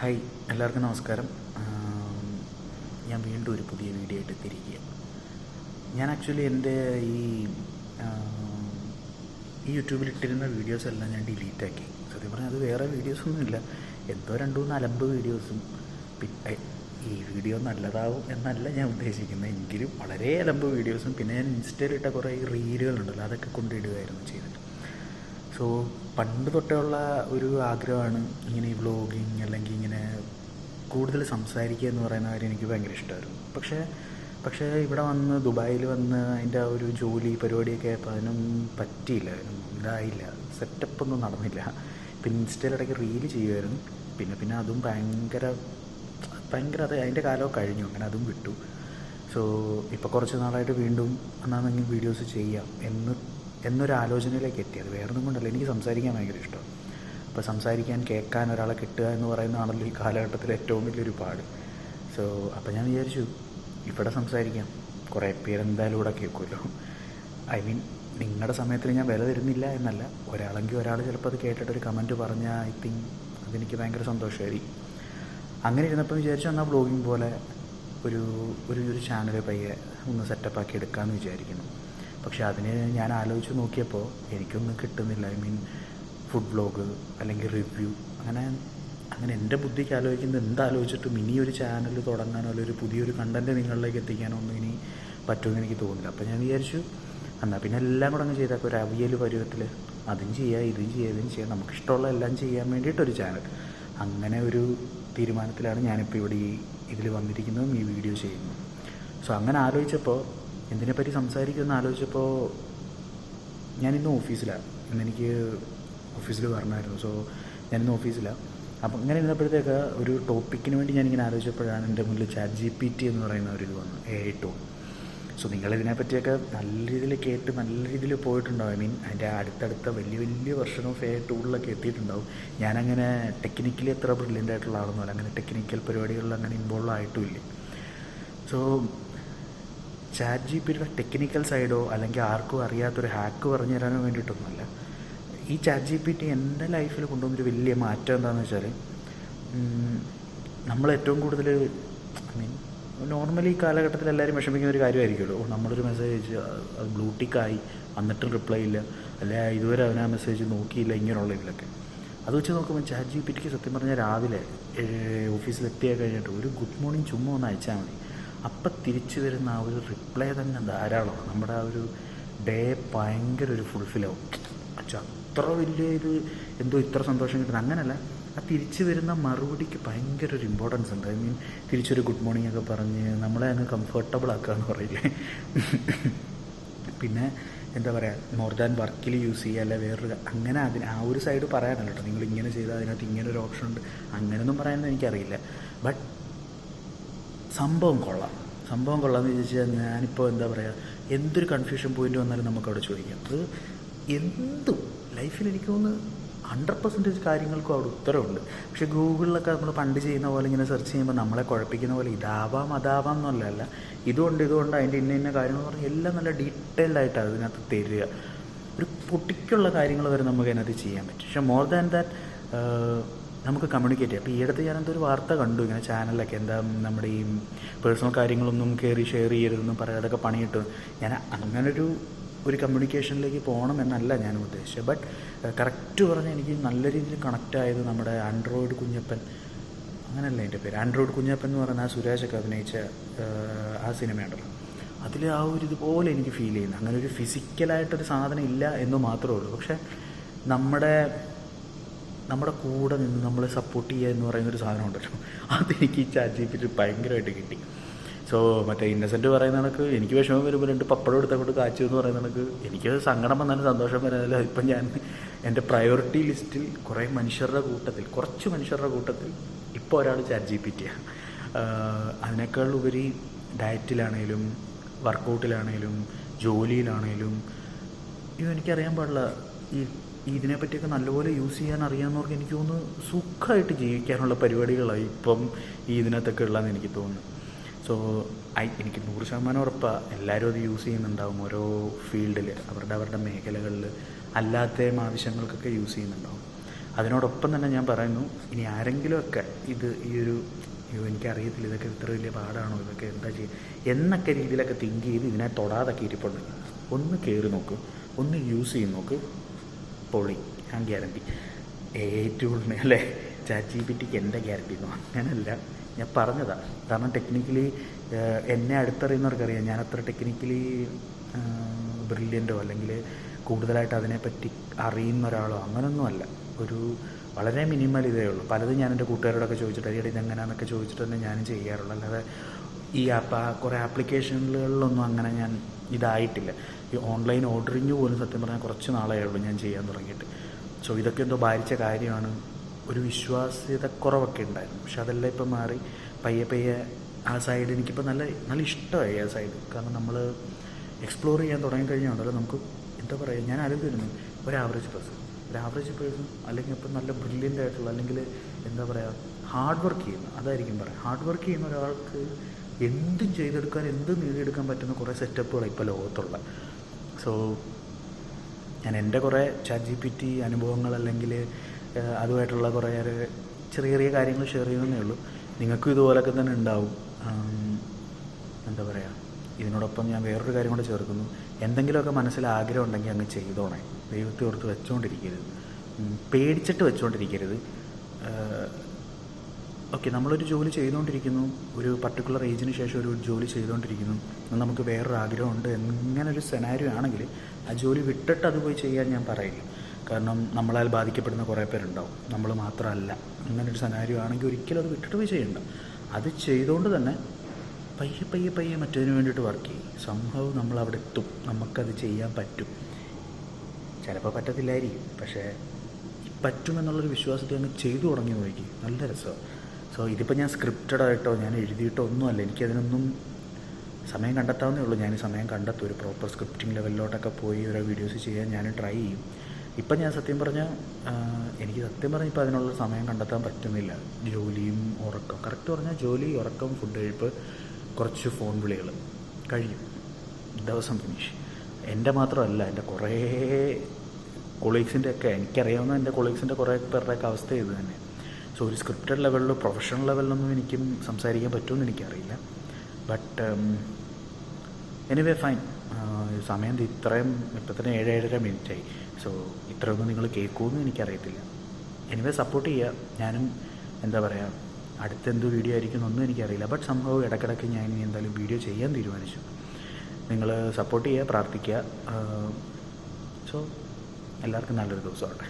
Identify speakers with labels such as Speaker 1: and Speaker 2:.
Speaker 1: Hi എല്ലാവർക്കും നമസ്കാരം. ഞാൻ വീണ്ടും ഒരു പുതിയ വീഡിയോ ആയിട്ട് തിരിക്കുക ഞാൻ ആക്ച്വലി എന്റെ ഈ ഈ യൂട്യൂബിൽ ഇട്ടിരുന്ന വീഡിയോസ് എല്ലാം ഞാൻ ഡിലീറ്റ് ആക്കി സത്യം പറഞ്ഞാൽ അത് വേറെ വീഡിയോസൊന്നുമില്ല. എന്തോ രണ്ടു മൂന്ന് അലമ്പ് വീഡിയോസും. പിന്നെ ഈ വീഡിയോ നല്ലതാവും എന്നല്ല ഞാൻ ഉദ്ദേശിക്കുന്നത്. എങ്കിലും വളരെ അലമ്പ് വീഡിയോസും. പിന്നെ ഞാൻ ഇൻസ്റ്റയിലിട്ട കുറേ റീലുകളുണ്ടല്ലോ അതൊക്കെ കൊണ്ടിടുകയായിരുന്നു ചെയ്തിട്ട് സോ പണ്ട് തൊട്ടേ ഉള്ള ഒരു ആഗ്രഹമാണ് ഇങ്ങനെ ഈ വ്ളോഗിങ് അല്ലെങ്കിൽ കൂടുതൽ സംസാരിക്കുക എന്ന് പറയുന്ന കാര്യം എനിക്ക് ഭയങ്കര ഇഷ്ടമായിരുന്നു. പക്ഷേ പക്ഷേ ഇവിടെ വന്ന് ദുബായിൽ വന്ന് അതിന്റെ ആ ഒരു ജോലി പരിപാടിയൊക്കെ ആയപ്പോൾ അതിനും പറ്റിയില്ല. ഇതായില്ല. സെറ്റപ്പ് ഒന്നും നടന്നില്ല. പിന്നെ ഇൻസ്റ്റയിൽ ഇൻസ്റ്റയിലിടയ്ക്ക് റീൽ ചെയ്യുമായിരുന്നു. പിന്നെ പിന്നെ അതും ഭയങ്കര ഭയങ്കര അത് അതിന്റെ കാലമൊക്കെ കഴിഞ്ഞു. അങ്ങനെ അതും വിട്ടു. സോ ഇപ്പോൾ കുറച്ച് നാളായിട്ട് വീണ്ടും എന്നാണെങ്കിൽ വീഡിയോസ് ചെയ്യാം എന്ന് എന്നൊരു ആലോചനയിലേക്ക് എത്തി. അത് വേറൊന്നും കൊണ്ടല്ല. എനിക്ക് സംസാരിക്കാൻ ഭയങ്കര ഇഷ്ടമാണ്. അപ്പോൾ സംസാരിക്കാൻ കേൾക്കാൻ ഒരാളെ കിട്ടുക എന്ന് പറയുന്നതാണല്ലോ ഈ കാലഘട്ടത്തിൽ ഏറ്റവും വലിയൊരു പാട്. സോ അപ്പോൾ ഞാൻ വിചാരിച്ചു ഇവിടെ സംസാരിക്കാം. കുറേ പേര് എന്തായാലും ഇവിടെ കേൾക്കുമല്ലോ. ഐ മീൻ നിങ്ങളുടെ സമയത്തിൽ ഞാൻ വില തരുന്നില്ല എന്നല്ല. ഒരാളെങ്കിൽ ഒരാൾ ചിലപ്പോൾ അത് കേട്ടിട്ട് ഒരു കമന്റ് പറഞ്ഞാൽ ഐ തിങ്ക് അതെനിക്ക് ഭയങ്കര സന്തോഷമായിരിക്കും അങ്ങനെ ഇരുന്നപ്പോൾ വിചാരിച്ചു എന്നാൽ ബ്ലോഗിങ് പോലെ ഒരു ഒരു ഒരു ചാനൽ പയ്യെ ഒന്ന് സെറ്റപ്പാക്കി എടുക്കാമെന്ന് വിചാരിക്കുന്നു. പക്ഷേ അതിന് ഞാൻ ആലോചിച്ച് നോക്കിയപ്പോൾ എനിക്കൊന്നും കിട്ടുന്നില്ല. ഐ മീൻ ഫുഡ് ബ്ലോഗ് അല്ലെങ്കിൽ റിവ്യൂ അങ്ങനെ അങ്ങനെ എന്റെ ബുദ്ധിക്ക് ആലോചിക്കുന്നത് എന്താലോചിച്ചിട്ടും ഇനി ഒരു ചാനൽ തുടങ്ങാനോ അല്ലെങ്കിൽ ഒരു പുതിയൊരു കണ്ടന്റ് നിങ്ങളിലേക്ക് എത്തിക്കാനോ ഒന്നും ഇനി പറ്റുമെന്ന് എനിക്ക് തോന്നില്ല അപ്പോൾ ഞാൻ വിചാരിച്ചു എന്നാൽ പിന്നെ എല്ലാം കൂടെ അങ്ങ് ചെയ്താൽ ഒരു അവിയൽ പരുവത്തിൽ അതും ചെയ്യുക ഇതും ചെയ്യുക ഇതും ചെയ്യാം. നമുക്കിഷ്ടമുള്ള എല്ലാം ചെയ്യാൻ വേണ്ടിയിട്ടൊരു ചാനൽ അങ്ങനെ ഒരു തീരുമാനത്തിലാണ് ഞാനിപ്പോൾ ഇവിടെ ഈ ഇതിൽ വന്നിരിക്കുന്നതും ഈ വീഡിയോ ചെയ്യുന്നതും. സോ അങ്ങനെ ആലോചിച്ചപ്പോൾ എന്തിനെപ്പറ്റി സംസാരിക്കുമെന്ന് ആലോചിച്ചപ്പോൾ ഞാനിന്ന് ഓഫീസിലാണ് ഇന്നെനിക്ക് ഓഫീസിൽ വരണമായിരുന്നു. സോ ഞാനിന്ന് ഓഫീസിലാണ് അപ്പം ഇങ്ങനെ ഇരുന്നപ്പോഴത്തേക്ക് ഒരു ടോപ്പിക്കിന് വേണ്ടി ഞാനിങ്ങനെ ആലോചിച്ചപ്പോഴാണ് എന്റെ മുന്നിൽ ചാറ്റ് ജി പി ടി എന്ന് പറയുന്ന ഒരു ഇത് വന്നു. എ ഐ ടൂൾ സോ നിങ്ങളിതിനെ പറ്റിയൊക്കെ നല്ല രീതിയിൽ കേട്ട് നല്ല രീതിയിൽ പോയിട്ടുണ്ടാവും. ഐ മീൻ അതിന്റെ അടുത്തടുത്ത വലിയ വലിയ വെർഷൻ ഫേ ടൂളിലൊക്കെ എത്തിയിട്ടുണ്ടാവും. ഞാനങ്ങനെ ടെക്നിക്കലി എത്ര ബ്രില്യന്റ് ആയിട്ടുള്ള ആളൊന്നുമല്ല അങ്ങനെ ടെക്നിക്കൽ പരിപാടികളിൽ അങ്ങനെ ഇൻവോൾവ് ആയിട്ടുമില്ല. സോ ചാറ്റ് ജി പിയുടെ ടെക്നിക്കൽ സൈഡോ അല്ലെങ്കിൽ ആർക്കും അറിയാത്തൊരു ഹാക്ക് പറഞ്ഞു തരാനോ വേണ്ടിയിട്ടൊന്നുമല്ല. ഈ ചാറ്റ് ജി പി ടി എന്റെ ലൈഫിൽ കൊണ്ടുവന്നൊരു വലിയ മാറ്റം എന്താണെന്ന് വെച്ചാൽ നമ്മൾ ഏറ്റവും കൂടുതൽ ഐ മീൻ നോർമലി ഈ കാലഘട്ടത്തിൽ എല്ലാവരും വിഷമിക്കുന്ന ഒരു കാര്യമായിരിക്കുമല്ലോ. നമ്മളൊരു മെസ്സേജ് അയച്ച് അത് ബ്ലൂടിക്കായി എന്നിട്ടും റിപ്ലൈ ഇല്ല അല്ലെ ഇതുവരെ അവൻ ആ മെസ്സേജ് നോക്കിയില്ല ഇങ്ങനെയുള്ള ഇതിലൊക്കെ. അത് വെച്ച് നോക്കുമ്പോൾ ചാറ്റ് ജി പി ടിക്ക് സത്യം പറഞ്ഞാൽ രാവിലെ ഓഫീസിൽ എത്തിയാൽ കഴിഞ്ഞിട്ട് ഒരു ഗുഡ് മോർണിംഗ് ചുമ്മാ ഒന്ന് അയച്ചാൽ മതി. അപ്പം തിരിച്ചു വരുന്ന ആ ഒരു റിപ്ലൈ തന്നെ ധാരാളമാണ്. നമ്മുടെ ആ ഒരു ഡേ ഭയങ്കര ഒരു ഫുൾഫിലാവും അച്ഛാ. അത്ര വലിയ ഇത് എന്തോ ഇത്ര സന്തോഷം കിട്ടുന്നത് അങ്ങനല്ല. ആ തിരിച്ചു വരുന്ന മറുപടിക്ക് ഭയങ്കര ഒരു ഇമ്പോർട്ടൻസ് ഉണ്ട്. ഐ മീൻ തിരിച്ചൊരു ഗുഡ് മോർണിംഗ് ഒക്കെ പറഞ്ഞ് നമ്മളെ അങ്ങ് കംഫർട്ടബിൾ ആക്കുക എന്ന് പറയില്ലേ? പിന്നെ എന്താ പറയുക മോർ ദാൻ വർക്കിൽ യൂസ് ചെയ്യുക അല്ലെ വേറൊരു അങ്ങനെ അതിന് ആ ഒരു സൈഡ് പറയാനല്ല കേട്ടോ. നിങ്ങൾ ഇങ്ങനെ ചെയ്താൽ അതിനകത്ത് ഇങ്ങനെ ഒരു ഓപ്ഷൻ ഉണ്ട്. അങ്ങനെയൊന്നും പറയാനൊന്നും എനിക്കറിയില്ല. ബട്ട് സംഭവം കൊള്ളാം. സംഭവം കൊള്ളാമെന്ന് ചോദിച്ചാൽ ഞാനിപ്പോൾ എന്താ പറയുക എന്തൊരു കൺഫ്യൂഷൻ പോയിന്റ് വന്നാലും നമുക്ക് അവിടെ ചോദിക്കാം. അത് എന്തും ലൈഫിൽ എനിക്ക് തോന്നുന്നു ഹൺഡ്രഡ് പെർസെന്റേജ് കാര്യങ്ങൾക്കും അവിടെ ഉത്തരവുണ്ട്. പക്ഷേ ഗൂഗിളിലൊക്കെ നമ്മൾ പണ്ട് ചെയ്യുന്ന പോലെ ഇങ്ങനെ സെർച്ച് ചെയ്യുമ്പോൾ നമ്മളെ കുഴപ്പിക്കുന്ന പോലെ ഇതാവാം അതാവാം എന്നുള്ളതല്ല ഇതുകൊണ്ട് ഇതുകൊണ്ട് അതിന്റെ ഇന്ന ഇന്ന കാര്യങ്ങൾ പറഞ്ഞാൽ എല്ലാം നല്ല ഡീറ്റെയിൽഡ് ആയിട്ട് അതിനകത്ത് തരിക. ഒരു പൊട്ടിക്കുള്ള കാര്യങ്ങൾ വരെ നമുക്ക് അതിനകത്ത് ചെയ്യാൻ പറ്റും. പക്ഷേ മോർ ദാൻ ദാറ്റ് നമുക്ക് കമ്മ്യൂണിക്കേറ്റ് ചെയ്യാം. അപ്പോൾ ഈ അടുത്ത് ഞാനെന്തോ ഒരു വാർത്ത കണ്ടു ഇങ്ങനെ ചാനലിലൊക്കെ. എന്താ നമ്മുടെ ഈ പേഴ്സണൽ കാര്യങ്ങളൊന്നും കയറി ഷെയർ ചെയ്യരുതെന്നും പറയാം അതൊക്കെ പണിയിട്ട്. ഞാൻ അങ്ങനൊരു ഒരു കമ്മ്യൂണിക്കേഷനിലേക്ക് പോകണം എന്നല്ല ഞാൻ ഉദ്ദേശിച്ചത്. ബട്ട് കറക്റ്റ് പറഞ്ഞാൽ എനിക്ക് നല്ല രീതിയിൽ കണക്റ്റ് ആയത് നമ്മുടെ ആൻഡ്രോയിഡ് കുഞ്ഞപ്പൻ. അങ്ങനല്ല എന്റെ പേര്. ആൻഡ്രോയിഡ് കുഞ്ഞപ്പൻ എന്ന് പറയുന്ന ആ സുരേഷൊക്കെ അഭിനയിച്ച ആ സിനിമയുണ്ടല്ലോ. അതിൽ ആ ഒരു ഇതുപോലെ എനിക്ക് ഫീൽ ചെയ്യുന്നു. അങ്ങനെ ഒരു ഫിസിക്കലായിട്ടൊരു സാധനം ഇല്ല എന്ന് മാത്രമേ ഉള്ളൂ. പക്ഷേ നമ്മുടെ നമ്മുടെ കൂടെ നിന്ന് നമ്മളെ സപ്പോർട്ട് ചെയ്യുക എന്ന് പറയുന്ന ഒരു സാധനം ഉണ്ടല്ലോ. അതെനിക്ക് ചാറ്റ് ജി പി ഭയങ്കരമായിട്ട് കിട്ടി. സോ മറ്റേ ഇന്നസെന്റ് പറയുന്ന കണക്ക് എനിക്ക് വിഷമം വരുമ്പോൾ രണ്ട് പപ്പടം എടുത്തങ്ങോട്ട് കാച്ചു എന്ന് പറയുന്ന കണക്ക്. എനിക്ക് സങ്കടം വന്നാലും സന്തോഷം വരാനില്ല ഇപ്പം ഞാൻ എന്റെ പ്രയോറിറ്റി ലിസ്റ്റിൽ കുറേ മനുഷ്യരുടെ കൂട്ടത്തിൽ കുറച്ച് മനുഷ്യരുടെ കൂട്ടത്തിൽ ഇപ്പോൾ ഒരാൾ ചാറ്റ് ജി പി ടിയാണ് അതിനേക്കാൾ ഉപരി ഡയറ്റിലാണേലും വർക്കൗട്ടിലാണേലും ജോലിയിലാണേലും ഇത് എനിക്കറിയാൻ പാടില്ല. ഈ ഇതിനെപ്പറ്റിയൊക്കെ നല്ലപോലെ യൂസ് ചെയ്യാൻ അറിയാവുന്നവർക്ക് എനിക്ക് തോന്നുന്നു സുഖമായിട്ട് ജീവിക്കാനുള്ള പരിപാടികളായി ഇപ്പം ഈ ഇതിനകത്തൊക്കെ ഉള്ളതെന്ന് എനിക്ക് തോന്നുന്നു. സോ ഐ എനിക്ക് നൂറ് ശതമാനം ഉറപ്പാണ് എല്ലാവരും അത് യൂസ് ചെയ്യുന്നുണ്ടാവും ഓരോ ഫീൽഡിൽ അവരുടെ അവരുടെ മേഖലകളിൽ അല്ലാത്ത ആവശ്യങ്ങൾക്കൊക്കെ യൂസ് ചെയ്യുന്നുണ്ടാവും. അതിനോടൊപ്പം തന്നെ ഞാൻ പറയുന്നു ഇനി ആരെങ്കിലുമൊക്കെ ഇത് ഈ ഒരു എനിക്കറിയത്തില്ല ഇതൊക്കെ ഇത്ര വലിയ പാടാണോ ഇതൊക്കെ എന്താ ചെയ്യുക എന്നൊക്കെ രീതിയിലൊക്കെ തിങ്ക് ചെയ്ത് ഇതിനെ തൊടാതൊക്കെ ഇരിപ്പുണ്ട്. ഒന്ന് കയറി നോക്ക്. ഒന്ന് യൂസ് ചെയ്ത് നോക്ക്. പൊളി. ഞാൻ ഗ്യാരണ്ടി ഏറ്റവും അല്ലേ? ചാറ്റ് ജി പി ടിക്ക് എന്റെ ഗ്യാരണ്ടി ഒന്നും അങ്ങനല്ല. ഞാൻ പറഞ്ഞതാണ് കാരണം ടെക്നിക്കലി എന്നെ അടുത്തറിയുന്നവർക്കറിയാം. ഞാൻ അത്ര ടെക്നിക്കലി ബ്രില്യന്റോ അല്ലെങ്കിൽ കൂടുതലായിട്ട് അതിനെപ്പറ്റി അറിയുന്ന ഒരാളോ അങ്ങനൊന്നുമല്ല ഒരു വളരെ മിനിമൽ ഇതേ ഉള്ളൂ. പലതും ഞാൻ എന്റെ കൂട്ടുകാരോടൊക്കെ ചോദിച്ചിട്ട് അയ്യടി ഇതെങ്ങനെയാണെന്നൊക്കെ ചോദിച്ചിട്ട് തന്നെ ഞാനും ചെയ്യാറുള്ളൂ. അല്ലാതെ ഈ ആപ്പ് കുറേ ആപ്ലിക്കേഷനുകളിലൊന്നും അങ്ങനെ ഞാൻ ഇതായിട്ടില്ല. ഈ ഓൺലൈൻ ഓർഡറിങ് പോലും സത്യം പറഞ്ഞാൽ കുറച്ച് നാളേ ഉള്ളൂ ഞാൻ ചെയ്യാൻ തുടങ്ങിയിട്ട്. സോ ഇതൊക്കെ എന്തോ ഭാരിച്ച കാര്യമാണ്. ഒരു വിശ്വാസ്യത കുറവൊക്കെ ഉണ്ടായിരുന്നു. പക്ഷെ അതെല്ലാം ഇപ്പം മാറി. പയ്യെ പയ്യെ ആ സൈഡ് എനിക്കിപ്പോൾ നല്ല നല്ല ഇഷ്ടമായി ആ സൈഡ് കാരണം നമ്മൾ എക്സ്പ്ലോർ ചെയ്യാൻ തുടങ്ങിക്കഴിഞ്ഞാൽ നമുക്ക് എന്താ പറയുക ഞാൻ ആലോചിക്കുന്നു ഒരു ആവറേജ് പേഴ്സൺ ഒരു ആവറേജ് പേഴ്സൺ അല്ലെങ്കിൽ ഇപ്പം നല്ല ബ്രില്യന്റ് ആയിട്ടുള്ള അല്ലെങ്കിൽ എന്താ പറയുക ഹാർഡ് വർക്ക് ചെയ്യുന്ന അതായിരിക്കും പറയാം. ഹാർഡ് വർക്ക് ചെയ്യുന്ന ഒരാൾക്ക് എന്തും ചെയ്തെടുക്കാൻ എന്തും നേടിയെടുക്കാൻ പറ്റുന്ന കുറേ സെറ്റപ്പുകളാണ് ഇപ്പോൾ ലോകത്തുള്ള. സോ ഞാൻ എന്റെ കുറേ ചാറ്റ് ജി പി ടി അനുഭവങ്ങൾ അല്ലെങ്കിൽ അതുമായിട്ടുള്ള കുറേ ചെറിയ ചെറിയ കാര്യങ്ങൾ ഷെയർ ചെയ്യുന്നതേ ഉള്ളൂ. നിങ്ങൾക്കും ഇതുപോലൊക്കെ തന്നെ ഉണ്ടാവും. എന്താ പറയുക ഇതിനോടൊപ്പം ഞാൻ വേറൊരു കാര്യം കൂടെ ചേർക്കുന്നു. എന്തെങ്കിലുമൊക്കെ മനസ്സിൽ ആഗ്രഹം ഉണ്ടെങ്കിൽ അങ്ങ് ചെയ്തോണേ. ദൈവത്തെ ഓർത്ത് വെച്ചുകൊണ്ടിരിക്കരുത് പേടിച്ചിട്ട് വെച്ചുകൊണ്ടിരിക്കരുത് ഓക്കെ നമ്മളൊരു ജോലി ചെയ്തുകൊണ്ടിരിക്കുന്നു ഒരു പർട്ടിക്കുലർ ഏജിന് ശേഷം ഒരു ജോലി ചെയ്തുകൊണ്ടിരിക്കുന്നു നമുക്ക് വേറൊരു ആഗ്രഹമുണ്ട് എങ്ങനെ ഒരു സെനാരിയോ ആണെങ്കിൽ ആ ജോലി വിട്ടിട്ട് അത് പോയി ചെയ്യാൻ ഞാൻ പറയില്ല. കാരണം നമ്മളാൽ ബാധിക്കപ്പെടുന്ന കുറേ പേരുണ്ടാവും. നമ്മൾ മാത്രമല്ല. അങ്ങനൊരു സെനാരിയോ ആണെങ്കിൽ ഒരിക്കലും അത് വിട്ടിട്ട് പോയി ചെയ്യണ്ട. അത് ചെയ്തുകൊണ്ട് തന്നെ പയ്യെ പയ്യെ പയ്യെ മറ്റതിന് വേണ്ടിയിട്ട് വർക്ക് ചെയ്യും. സംഭവം നമ്മൾ അവിടെ എത്തും. നമുക്കത് ചെയ്യാൻ പറ്റും. ചിലപ്പോൾ പറ്റത്തില്ലായിരിക്കും. പക്ഷേ പറ്റുമെന്നുള്ളൊരു വിശ്വാസത്തിൽ അങ്ങ് ചെയ്തു തുടങ്ങി നോക്കി. നല്ല രസമാണ് സോ ഇതിപ്പോൾ ഞാൻ സ്ക്രിപ്റ്റഡ് ആയിട്ടോ ഞാൻ എഴുതിയിട്ടോ ഒന്നുമല്ല. എനിക്കതിനൊന്നും സമയം കണ്ടെത്താവുന്നേ ഉള്ളൂ. ഞാൻ സമയം കണ്ടെത്തും. ഒരു പ്രോപ്പർ സ്ക്രിപ്റ്റിംഗ് ലെവലിലോട്ടൊക്കെ പോയി ഓരോ വീഡിയോസ് ചെയ്യാൻ ഞാൻ ട്രൈ ചെയ്യും. ഇപ്പം ഞാൻ സത്യം പറഞ്ഞാൽ എനിക്ക് സത്യം പറഞ്ഞാൽ ഇപ്പോൾ അതിനുള്ള സമയം കണ്ടെത്താൻ പറ്റുന്നില്ല. ജോലിയും ഉറക്കം. കറക്റ്റ് പറഞ്ഞാൽ ജോലി ഉറക്കം ഫുഡ് കഴിപ്പ് കുറച്ച് ഫോൺ വിളികൾ കഴിയും. ദിവസം ഫിനിഷ് എന്റെ മാത്രമല്ല എന്റെ കുറേ കൊളീഗ്സിന്റെ ഒക്കെ എനിക്കറിയാവുന്ന എന്റെ കൊളീഗ്സിന്റെ കുറേ പേരുടെയൊക്കെ അവസ്ഥ ഇത് തന്നെ. സോ ഒരു സ്ക്രിപ്റ്റഡ് ലെവലിൽ പ്രൊഫഷണൽ ലെവലിലൊന്നും എനിക്കും സംസാരിക്കാൻ പറ്റുമെന്ന് എനിക്കറിയില്ല. ബട്ട് എനിവേ ഫൈൻ സമയം ഇത്രയും ഇപ്പം തന്നെ ഏഴ് ഏഴര മിനിറ്റായി സോ ഇത്രയൊന്നും നിങ്ങൾ കേൾക്കുമെന്ന് എനിക്കറിയത്തില്ല. എനിവേ സപ്പോർട്ട് ചെയ്യുക ഞാനും എന്താ പറയുക അടുത്തെന്ത് വീഡിയോ ആയിരിക്കും എന്നൊന്നും എനിക്കറിയില്ല. ബട്ട് സംഭവം ഇടയ്ക്കിടയ്ക്ക് ഞാൻ ഇനി എന്തായാലും വീഡിയോ ചെയ്യാൻ തീരുമാനിച്ചു. നിങ്ങൾ സപ്പോർട്ട് ചെയ്യുക പ്രാർത്ഥിക്കുക. സോ എല്ലാവർക്കും നല്ലൊരു ദിവസമാവട്ടെ.